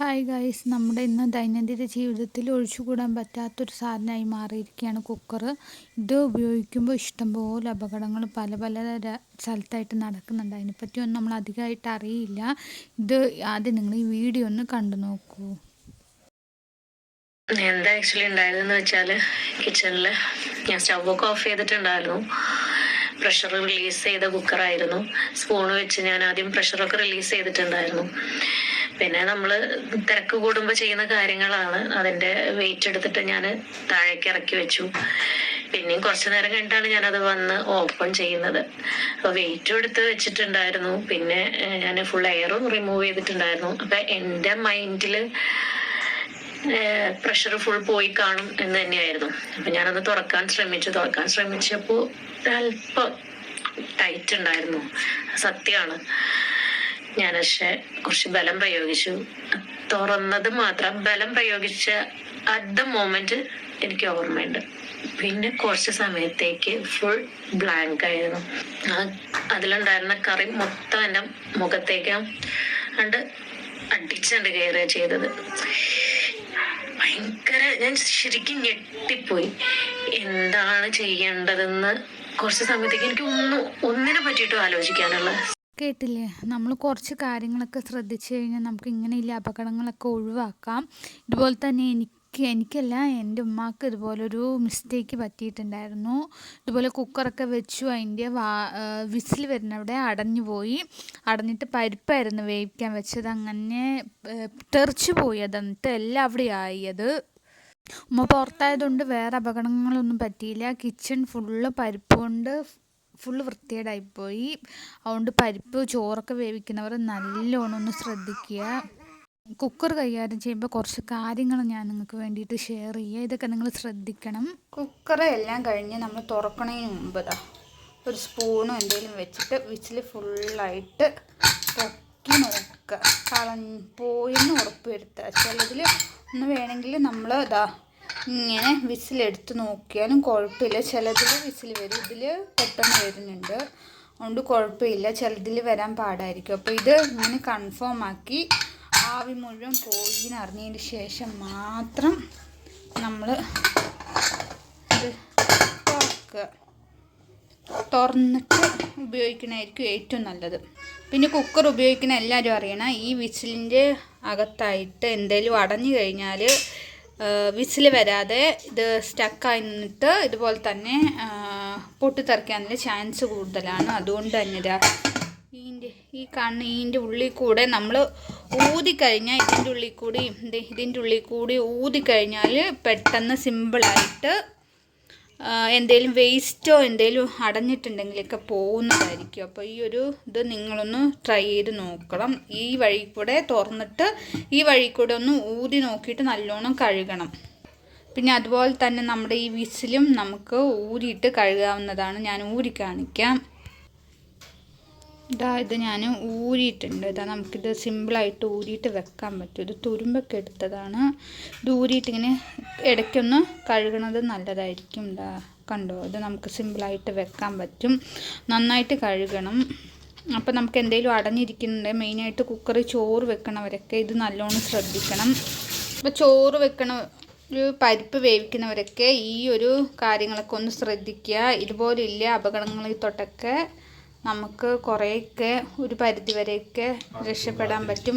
Hi guys നമ്മുടെ ഇന്ന് ദൈനംദിന ജീവിതത്തിൽ ഒഴിച്ചുകൂടാൻ പറ്റാത്തൊരു സാധനമായി മാറിയിരിക്കുകയാണ് കുക്കർ ഇത് ഉപയോഗിക്കുമ്പോൾ ഇഷ്ടംപോലെ അപകടങ്ങൾ പല പല സ്ഥലത്തായിട്ട് നടക്കുന്നുണ്ട്. അതിനെപ്പറ്റിയൊന്നും നമ്മൾ അധികമായിട്ട് അറിയില്ല. ഇത് ആദ്യം നിങ്ങൾ ഈ വീഡിയോ ഒന്ന് കണ്ടു നോക്കൂ. എന്താ ആക്ച്വലി ഉണ്ടായതെന്ന് വെച്ചാൽ കിച്ചണിൽ ഞാൻ സ്റ്റൗവൊക്കെ ഓഫ് ചെയ്തിട്ടുണ്ടായിരുന്നു. പ്രഷർ റിലീസ് ചെയ്ത കുക്കറായിരുന്നു സ്പൂൺ വെച്ച് ഞാൻ ആദ്യം പ്രഷറൊക്കെ റിലീസ് ചെയ്തിട്ടുണ്ടായിരുന്നു. പിന്നെ നമ്മൾ തിരക്ക് കൂടുമ്പോൾ ചെയ്യുന്ന കാര്യങ്ങളാണ് അതിന്റെ വെയിറ്റ് എടുത്തിട്ട് ഞാൻ താഴേക്ക് ഇറക്കി വെച്ചു. പിന്നെയും കുറച്ചു നേരം കഴിഞ്ഞിട്ടാണ് ഞാനത് വന്ന് ഓപ്പൺ ചെയ്യുന്നത്. അപ്പൊ വെയിറ്റും എടുത്ത് വെച്ചിട്ടുണ്ടായിരുന്നു. പിന്നെ ഞാൻ ഫുൾ എയറും റിമൂവ് ചെയ്തിട്ടുണ്ടായിരുന്നു. അപ്പൊ എന്റെ മൈൻഡിൽ പ്രഷർ ഫുൾ പോയി കാണും എന്ന് തന്നെയായിരുന്നു. അപ്പൊ ഞാനത് തുറക്കാൻ ശ്രമിച്ചു. തുറക്കാൻ ശ്രമിച്ചപ്പോ അല്പം ടൈറ്റ് ഉണ്ടായിരുന്നു. സത്യമാണ്. ഞാൻ പക്ഷെ കുറച്ച് ബലം പ്രയോഗിച്ചു. തുറന്നത് മാത്രം ബലം പ്രയോഗിച്ച അറ്റ് ദ മോമെന്റ് എനിക്ക് ഓർമ്മയുണ്ട്. പിന്നെ കുറച്ച് സമയത്തേക്ക് ഫുൾ ബ്ലാങ്ക് ആയിരുന്നു. ആ അതിലുണ്ടായിരുന്ന കറി മൊത്തം എന്റെ മുഖത്തേക്ക് കണ്ട് അടിച്ചണ്ട് കയറുക ചെയ്തത്. ഭയങ്കര ഞാൻ ശരിക്കും ഞെട്ടിപ്പോയി. എന്താണ് ചെയ്യേണ്ടതെന്ന് കുറച്ച് സമയത്തേക്ക് എനിക്ക് ഒന്നും ഒന്നിനെ പറ്റിയിട്ടും ആലോചിക്കാനുള്ള കേട്ടില്ലേ? നമ്മൾ കുറച്ച് കാര്യങ്ങളൊക്കെ ശ്രദ്ധിച്ചു കഴിഞ്ഞാൽ നമുക്ക് ഇങ്ങനെയുള്ള അപകടങ്ങളൊക്കെ ഒഴിവാക്കാം. ഇതുപോലെ തന്നെ എനിക്ക് എനിക്കല്ല എന്റെ ഉമ്മാക്ക് ഇതുപോലൊരു മിസ്റ്റേക്ക് പറ്റിയിട്ടുണ്ടായിരുന്നു. ഇതുപോലെ കുക്കറൊക്കെ വെച്ചു അതിന്റെ വാ വിസിൽ വരുന്നവിടെ അടഞ്ഞു പോയി. അടഞ്ഞിട്ട് പരിപ്പായിരുന്നു വേവിക്കാൻ വെച്ചത്. അങ്ങനെ തെറിച്ചു പോയി അത്. എന്നിട്ട് എല്ലാം അവിടെ ആയി അത്. ഉമ്മ പുറത്തായതുകൊണ്ട് വേറെ അപകടങ്ങളൊന്നും പറ്റിയില്ല. കിച്ചൺ ഫുള്ള് പരിപ്പ് കൊണ്ട് ഫുള്ള് വൃത്തികേടായിപ്പോയി അതുകൊണ്ട് പരിപ്പ് ചോറൊക്കെ വേവിക്കുന്നവർ നല്ലോണം ഒന്ന് ശ്രദ്ധിക്കുക. കുക്കർ കൈകാര്യം ചെയ്യുമ്പോൾ കുറച്ച് കാര്യങ്ങൾ ഞാൻ നിങ്ങൾക്ക് വേണ്ടിയിട്ട് ഷെയർ ചെയ്യുക ഇതൊക്കെ നിങ്ങൾ ശ്രദ്ധിക്കണം. കുക്കർ എല്ലാം കഴിഞ്ഞ് നമ്മൾ തുറക്കണതിന് മുമ്പതാ ഒരു സ്പൂണും എന്തെങ്കിലും വെച്ചിട്ട് വിച്ചിൽ ഫുള്ളായിട്ട് പൊക്കി നോക്കുക കളഞ്ഞ് പോയെന്ന് ഉറപ്പ് വരുത്തുക. ചിലതിൽ ഒന്ന് വേണമെങ്കിൽ നമ്മൾ ഇതാ ഇങ്ങനെ വിസിലെടുത്ത് നോക്കിയാലും കുഴപ്പമില്ല. ചിലതിൽ വിസിൽ വരും. ഇതിൽ പെട്ടെന്ന് വരുന്നുണ്ട്. അതുകൊണ്ട് കുഴപ്പമില്ല. ചിലതിൽ വരാൻ പാടായിരിക്കും. അപ്പോൾ ഇത് ഇങ്ങനെ കൺഫേം ആക്കി ആവി മുഴുവൻ പോയി എന്നറിഞ്ഞതിന് ശേഷം മാത്രം നമ്മൾ ഇത് തുറക്കുക. തുറന്നിട്ട് ഉപയോഗിക്കണമായിരിക്കും ഏറ്റവും നല്ലത്. പിന്നെ കുക്കർ ഉപയോഗിക്കുന്ന എല്ലാവരും അറിയണം. ഈ വിസിലിന്റെ അകത്തായിട്ട് എന്തെങ്കിലും അടഞ്ഞു കഴിഞ്ഞാൽ വിസിൽ വരാതെ ഇത് സ്റ്റക്കായി നിന്നിട്ട് ഇതുപോലെ തന്നെ പൊട്ടിത്തെറിക്കാനുള്ള ചാൻസ് കൂടുതലാണ്. അതുകൊണ്ട് തന്നെ ഇതിന്റെ ഈ കണ്ണ് ഈന്റെ ഉള്ളിൽ കൂടെ നമ്മൾ ഊതിക്കഴിഞ്ഞാൽ ഇതിന്റെ ഉള്ളിൽ കൂടി ഇതിന്റെ ഉള്ളിൽ കൂടി ഊതിക്കഴിഞ്ഞാൽ പെട്ടെന്ന് സിമ്പിളായിട്ട് എന്തെങ്കിലും വേസ്റ്റോ എന്തെങ്കിലും അടഞ്ഞിട്ടുണ്ടെങ്കിലൊക്കെ പോകുന്നതായിരിക്കും. അപ്പോൾ ഈ ഒരു ഇത് നിങ്ങളൊന്ന് ട്രൈ ചെയ്ത് നോക്കണം. ഈ വഴി കൂടെ തുറന്നിട്ട് ഈ വഴി കൂടെ ഒന്ന് ഊതി നോക്കിയിട്ട് നല്ലോണം കഴുകണം. പിന്നെ അതുപോലെ തന്നെ നമ്മുടെ ഈ വിസിലും നമുക്ക് ഊരിയിട്ട് കഴുകാവുന്നതാണ് ഞാൻ ഊരി കാണിക്കാം. ഇതാ ഇത് ഞാൻ ഊരിയിട്ടുണ്ട്. ഇതാ നമുക്കിത് സിമ്പിളായിട്ട് ഊരിയിട്ട് വെക്കാൻ പറ്റും. ഇത് തുരുമ്പൊക്കെ എടുത്തതാണ്. ഇത് ഊരിയിട്ട് ഇങ്ങനെ ഇടയ്ക്കൊന്ന് കഴുകണത് നല്ലതായിരിക്കും. ഇതാ കണ്ടോ? ഇത് നമുക്ക് സിമ്പിളായിട്ട് വെക്കാൻ പറ്റും. നന്നായിട്ട് കഴുകണം. അപ്പോൾ നമുക്ക് എന്തെങ്കിലും അടഞ്ഞിരിക്കുന്നുണ്ട് മെയിനായിട്ട് കുക്കറിൽ ചോറ് വെക്കണവരൊക്കെ ഇത് നല്ലോണം ശ്രദ്ധിക്കണം. അപ്പോൾ ചോറ് വെക്കണ ഒരു പരിപ്പ് വേവിക്കുന്നവരൊക്കെ ഈ ഒരു കാര്യങ്ങളൊക്കെ ഒന്ന് ശ്രദ്ധിക്കുക. ഇതുപോലില്ല അപകടങ്ങളിൽ തൊട്ടൊക്കെ. നമുക്ക് കുറേയൊക്കെ ഒരു പരിധിവരെയൊക്കെ രക്ഷപ്പെടാൻ പറ്റും.